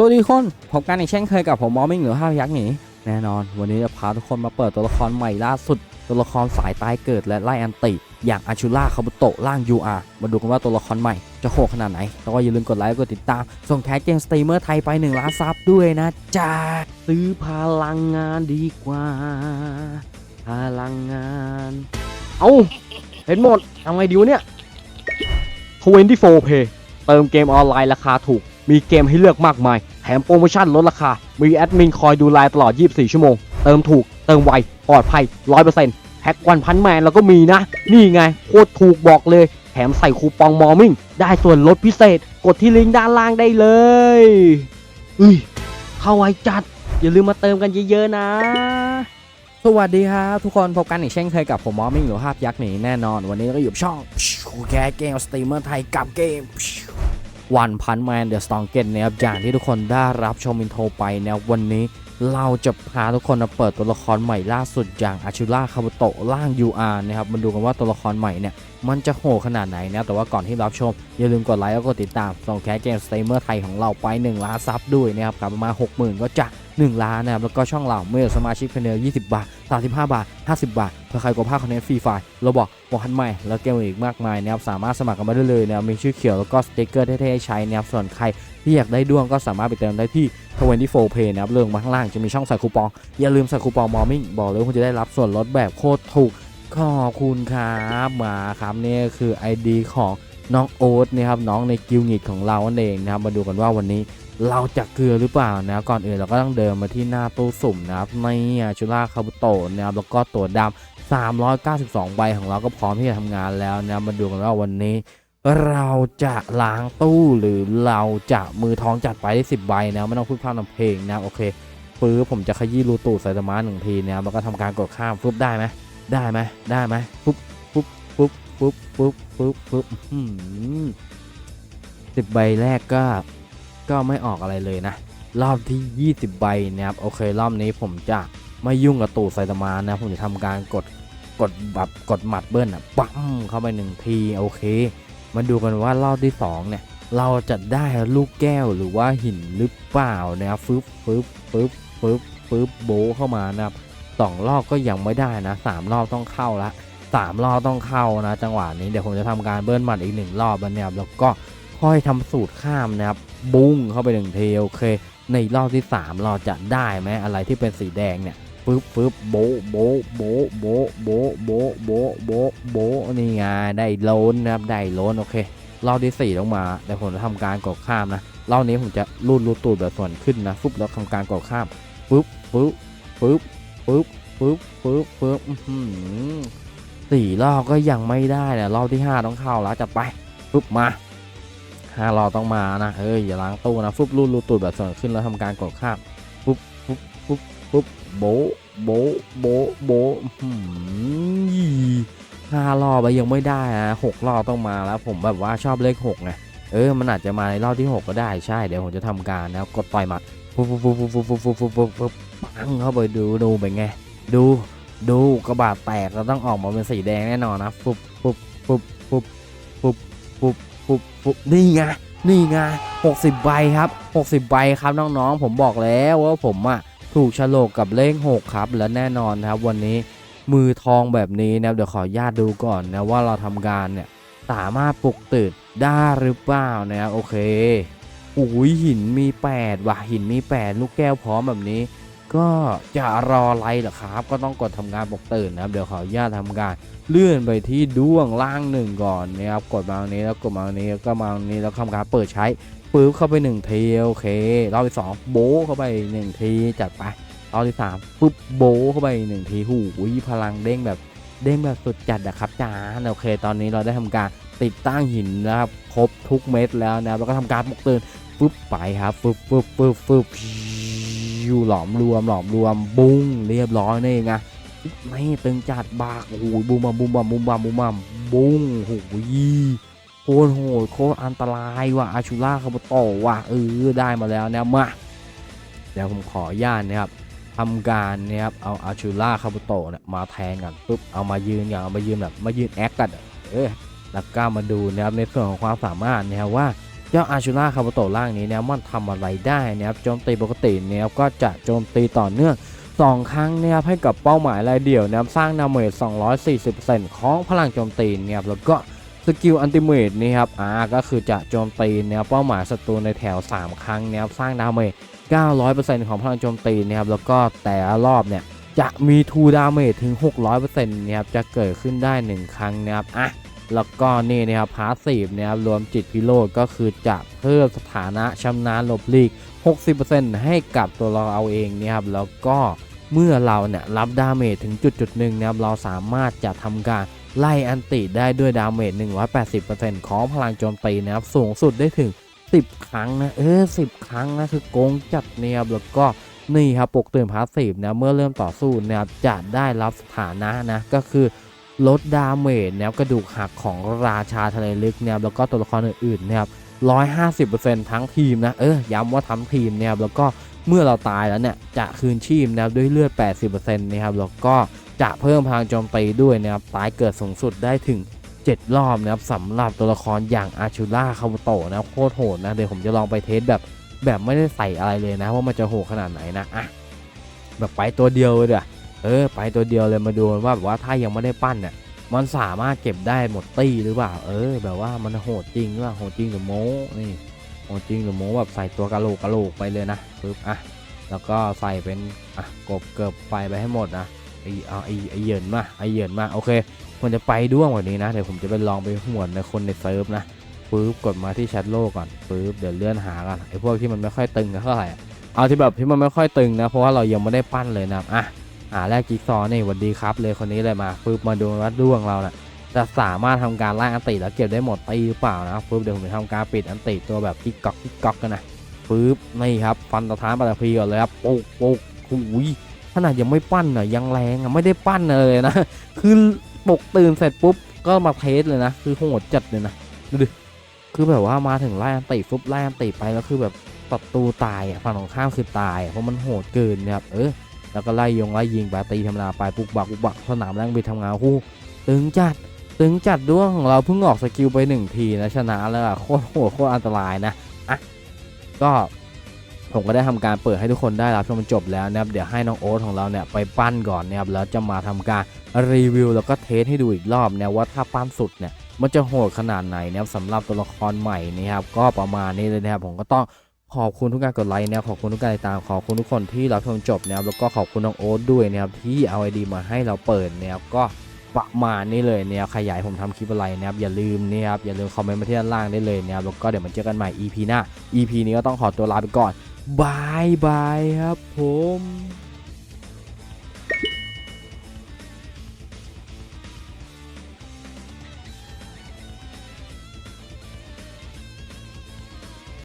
สวัสดีคนพบกันอีกเช่นเคยกับผมมอมิ่งหรือห้ายักษ์หนีแน่นอน วันนี้จะพาทุกคนมาเปิดตัวละครใหม่ล่าสุด ตัวละครสายตายเกิดและไล่อันติ อย่างอาชูล่าคาบุโตะร่าง UR มาดูกันว่าตัวละครใหม่จะโหดขนาดไหนแล้วก็อย่าลืมกดไลค์กดติดตาม ส่งแท็กเกมสตรีมเมอร์ไทยไป1ล้านซับด้วยนะจ๊ะซื้อพลังงานดีกว่า พลังงาน เอาเห็นหมดทำไงดีวะเนี่ย24 Pay เติมเกมออนไลน์ราคาถูก มีเกมให้เลือกมากมาย แถมโปรโมชั่นลดราคา มีแอดมินคอยดูแลตลอด 24 ชั่วโมง เติมถูก เติมไว ปลอดภัย 100%แพ็กวันพันแมนแล้วก็มีนะ นี่ไง โคตรถูกบอกเลย แถมใส่คูปองมอร์มิ่ง ได้ส่วนลดพิเศษ กดที่ลิงก์ด้านล่างได้เลยอุ้ยเข้าไวจัด อย่าลืมมาเติมกันเยอะๆนะสวัสดีครับทุกคนพบกันอีกเช่นเคยกับผมมอมิ่งหรือภาพยักษ์หนีแน่นอน วันนี้ก็อยู่ช่องแกเกมสตรีมเมอร์ไทยกับเกม วันพันแมนเดอะสตองเกตนะครับอย่างที่ทุกคนได้รับชมอินโทรไปนะวันนี้เราจะพาทุกคนมาเปิดตัวละครใหม่ล่าสุดอย่างอาชูล่าคาบุโตะร่าง UR นะครับมาดูกันว่าตัวละครใหม่เนี่ยมันจะโหดขนาดไหนนะ แต่ว่าก่อนที่รับชม อย่าลืมกดไลค์แล้วกดติดตามส่งแคสเกมสเตเมอร์ไทยของเราไป1ล้านซับด้วยนะครับกลับมา 60,000 ก็จะ 1 ล้านนะครับแล้วก็ช่องเราเมื่อสมาชิกเพนเนล20 บาท 35 บาท 50 บาทเพื่อใครกดภาคคอนเทนต์ฟรีไฟล์เราบอกบอกทันใหม่แล้วเกมอีกมากมายนะครับสามารถสมัครกันมาได้เลยนะครับมีชื่อเขียวแล้วก็สเตกเกอร์เท่ๆให้ใช้นะครับส่วนใครที่อยากได้ด้วงก็สามารถไปเติมได้ที่24 Pay นะครับเรื่องมาข้างล่างจะมีช่องใส่คูปอง อย่าลืมใส่คูปองมอร์มิ่งบอกเลยว่าคุณจะได้รับส่วนลดแบบโคตรถูกขอบคุณครับมาครับนี่คือ ID ของน้องโอ๊ตนะครับน้องในกิลงิดของเรานั่นเองนะครับมาดูกันว่าวันนี้ เราจะเกลือหรือเปล่านะครับก่อนอื่นเราก็ต้องเดินมาที่หน้าตู้สุ่มนะครับในชูล่าคาบุโตะนะครับแล้วก็ตัวดำ392 ใบของเราก็พร้อมที่จะทำงานแล้วนะมาดูกันว่าวันนี้ เราจะล้างตู้หรือเราจะมือท้องจัดไปได้ 10 ใบนะไม่ต้องพูดพร่ำทำเพลงนะโอเคปื้อผมจะขยี้รูตูดใส่ตะมาหนึ่งทีนะครับแล้วก็ทำการกดข้ามฟึบได้ไหมได้ไหมได้ไหมปุ๊บปุ๊บปุ๊บปุ๊บปุ๊บปุ๊บปุ๊บสิบใบแรกก็ ก็ไม่ออกอะไรเลยนะ รอบที่ 20 ใบนะครับโอเครอบนี้ผมจะไม่ยุ่งกับตูดไซตามานนะ ผมจะทำการกดกดแบบกดหมัดเบิ้ลอะปั๊มเข้าไปหนึ่งทีโอเค มาดูกันว่ารอบที่ 2 เนี่ย เราจะได้ลูกแก้วหรือว่าหินหรือเปล่านะครับฟึบฟึบฟึบฟึบฟึบโบเข้ามานะครับสองรอบก็ยังไม่ได้นะสามรอบต้องเข้าละสามรอบต้องเข้านะ จังหวะนี้เดี๋ยวผมจะทำการเบิ้ลหมัดอีกหนึ่งรอบแล้วเนี่ยแล้วก็ ค่อยทำสูตรข้ามนะครับ บุ้งเข้าไปหนึ่งเทโอเค ในรอบที่ 3 เราจะได้ไหมอะไรที่เป็นสีแดงเนี่ยปึ๊บปึ๊บโบโบโบโบโบโบโบโบโบนี่ไงได้โลนนะครับได้โลนโอเครอบที่4ต้องมาเดี๋ยวผมจะทำการกดข้ามนะรอบนี้ผมจะรูดรูดตูดแบบส่วนขึ้นนะฟุบแล้วทำการกดข้ามปึ๊บปึ๊บปึ๊บปึ๊บปึ๊บปึ๊บปึ๊บสี่รอบก็ยังไม่ได้นะรอบที่ห้าต้องเข้าแล้วจะไปปึ๊บมา ห้ารอบต้องมานะเฮ้ยอย่าล้างตู้นะฟึบรูดรูดตูดแบบส่วนขึ้นแล้วทำการกดข้ามปุ๊บปุ๊บปุ๊บปุ๊บโบโบโบโบ้หึห้ารอบแล้วยังไม่ได้นะหกรอบต้องมาแล้วผมแบบว่าชอบเลขหกไงเออมันอาจจะมาในรอบที่หกก็ได้ใช่เดี๋ยวผมจะทำการนะกดต่อยมัดปุ๊บปุ๊บปุ๊บปุ๊บปุ๊บปุ๊บปุ๊บปุ๊บปุ๊บปังเข้าไปดูดูเป็นไง ดูดูกระบาดแตกเราต้องออกมาเป็นสีแดงแน่นอนนะปุ๊บปุ๊บปุ๊บปุ๊บปุ๊บปุ๊บ ปุ๊บปุ๊บนี่ไงนี่ไง60 ใบครับ 60 ใบครับน้องๆ ผมบอกแล้วว่าผมอะถูกฉลกกับเลข 6 ครับ และแน่นอนครับวันนี้มือทองแบบนี้นะเดี๋ยวขออนุญาตดูก่อนนะว่าเราทำการเนี่ยสามารถปลุกตื่นได้หรือเปล่านะโอเคอุ้ยหินมี 8 ว่ะหินมี 8 ลูกแก้วพร้อมแบบนี้ ก็จะรออะไรหรอครับ ก็ต้องกดทำงานปลุกตื่นนะครับ เดี๋ยวขออนุญาตทำการเลื่อนไปที่ด้วงล่างหนึ่งก่อนนะครับ กดมาตรงนี้แล้วกดมาตรงนี้แล้วก็มาตรงนี้แล้วทำการเปิดใช้ปึ๊บเข้าไปหนึ่งทีโอเครอบที่สองโบเข้าไปหนึ่งทีจัดไปรอบที่สามปึ๊บโบเข้าไปหนึ่งทีหูยพลังเด้งแบบเด้งแบบสุดจัดนะครับจ้าโอเค ตอนนี้เราได้ทำการติดตั้งหินนะครับครบทุกเม็ดแล้วนะแล้วก็ทำการปลุกตื่น ปึ๊บไปครับปึ๊บปึ๊บปึ๊บปึ๊บอยู่หลอมรวมหลอมรวมบุ้งเรียบร้อยนี่ไงไม่ตึงจัดบากโอ้โหบูมบัมบูมบัมบูมบัมบูมบัมบุ้งโอ้โหโคตรโหดโคตรอันตรายว่ะอาชูล่าคาบุโตว่ะเออได้มาแล้วเนี่ยมาเดี๋ยวผมขออนุญาตนะครับทำการนี่ยครับเอาอาชูล่าคาบุโตเนี่ยมาแทนกันปุ๊บเอามายืนอย่างเอามายืนแบบมายืนแอคกันเออแล้วก็มาดูนะครับในส่วนของความสามารถนะครับว่า เจ้าอาชูราคาบโตล่างนี้เนี่ยมันทำอะไรได้นะครับโจมตีปกติเนี่ยก็จะโจมตีต่อเนื่อง2ครั้งนะครับให้กับเป้าหมายรายเดี่ยวนะครับสร้างดาเมจ240%ของพลังโจมตีนะครับแล้วก็สกิลอันติเมตนี่ครับอ่าก็คือจะโจมตีแนวเป้าหมายศัตรูในแถว 3 ครั้งนะครับสร้างดาเมจ 900%ของพลังโจมตีนะครับแล้วก็แต่ละรอบเนี่ยจะมีทูดาเมจถึง 600%นะครับจะเกิดขึ้นได้ 1 ครั้งนะครับอะ แล้วก็นี่นะครับพาสซีฟนะครับรวมจิตพิโรธก็คือจะเพิ่มสถานะชำนาญหลบลีก 60%ให้กับตัวเราเอาเองเนี่ยครับแล้วก็เมื่อเราเนี่ยรับดาเมจถึงจุดจุดหนึ่งนะครับเราสามารถจะทำการไล่อันติได้ด้วยดาเมจ 180%ของพลังโจมตีนะครับสูงสุดได้ถึง 10 ครั้งนะเออ10 ครั้งนะคือโกงจัดเนี่ยครับแล้วก็นี่ครับปลุกตื่นพาสซีฟนะเมื่อเริ่มต่อสู้นะครับจะได้รับสถานะนะก็คือ ลดดาเมจนะครับกระดูกหักของราชาทะเลลึกนะครับแล้วก็ตัวละครอื่นๆนะครับ150%ทั้งทีมนะเออย้ำว่าทั้งทีมนี่ยครับแล้วก็เมื่อเราตายแล้วเนี่ยจะคืนชีพนะครับด้วยเลือด 80%นะครับแล้วก็จะเพิ่มพลังโจมตีด้วยนะครับตายเกิดสูงสุดได้ถึง 7 รอบนะครับสำหรับตัวละครอย่างอาชูล่าคาบุโตะนะโคตรโหดนะเดี๋ยวผมจะลองไปเทสแบบแบบไม่ได้ใส่อะไรเลยนะว่ามันจะโหดขนาดไหนนะอะแบบไปตัวเดียวเลยเดี๋ยว เออ ไปตัวเดียวเลยมาดูกันว่าแบบว่าถ้ายังไม่ได้ปั้นเนี่ยมันสามารถเก็บได้หมดตี้หรือเปล่า เออ แบบว่ามันโหดจริงหรือเปล่าโหดจริงหรือโม้นี่โหดจริงหรือโม้แบบใส่ตัวกะโหลกกะโหลกไปเลยนะปึ๊บอะแล้วก็ใส่เป็นอะกบเกือบไฟไปให้หมดนะไอเอาไอไอเหยินมาไอเหยินมาโอเคมันจะไปด้วงกว่านี้นะเดี๋ยวผมจะไปลองไปหวนในคนในเซิร์ฟนะปึ๊บกดมาที่แชทโลก่อนปึ๊บเดี๋ยวเลื่อนหากันไอพวกที่มันไม่ค่อยตึงเท่าไหร่เอาที่แบบที่มันไม่ค่อยตึงนะเพราะว่าเรายังไม่ได้ปั้นเลยนะอะ อ่าแรกจิ๊กซอนี่หวัดดีครับ เลยคนนี้เลยมาปึ๊บมาดูว่าด้วงเราน่ะจะสามารถทำการไล่อันติแล้วเก็บได้หมดตีหรือเปล่านะปึ๊บเดี๋ยวผมจะทำการปิดอันติตัวแบบกิ๊กก๊อกกิ๊กก๊อกกันนะปึ๊บนี่ครับฟันตะท้านปาตะพีก่อนเลยครับปุ๊กปุ๊กหุยขนาดยังไม่ปั้นอะยังแรงอะไม่ได้ปั้นเลยนะคือปลุกตื่นเสร็จปุ๊บก็มาเทสเลยนะคือโหดจัดเลยนะดูดิคือแบบว่ามาถึงไล่อันติฟุบไล่อันติไปแล้วคือแบบศัตรูตายอะฝั่งของข้ามคือตายเพราะมันโหดเกินนะครับเออ แล้วก็ไล่ยงไล่ยิงไปตีธรรมดาไปปุกบักปุกบักสนามแรงบิดทำงานคู่ตึงจัดตึงจัดด้วงของเราเพิ่งออกสกิลไปหนึ่งทีนะชนะแล้วอะโคตรโหดโคตรอันตรายนะอะก็ผมก็ได้ทำการเปิดให้ทุกคนได้รับชมจบแล้วนะครับเดี๋ยวให้น้องโอ๊ตของเราเนี่ยไปปั้นก่อนนะครับแล้วจะมาทำการรีวิวแล้วก็เทสให้ดูอีกรอบนะว่าถ้าปั้นสุดเนี่ยมันจะโหดขนาดไหนนะครับสำหรับตัวละครใหม่นะครับก็ประมาณนี้เลยนะครับผมก็ต้อง ขอบคุณทุกการกดไลค์นะครับขอบคุณทุกการติดตามขอบคุณทุกคนที่รับชมจบนะครับแล้วก็ขอบคุณน้องโอ๊ตด้วยนะครับที่เอาไอดีมาให้เราเปิดนะครับก็ประมาณนี้เลยนะครับขยายผมทำคลิปอะไรนะครับอย่าลืมนะครับอย่าลืมคอมเมนต์มาที่ด้านล่างได้เลยนะครับแล้วก็เดี๋ยวมาเจอกันใหม่ EP หน้า EP นี้ก็ต้องขอตัวลาไปก่อนบายบายครับผม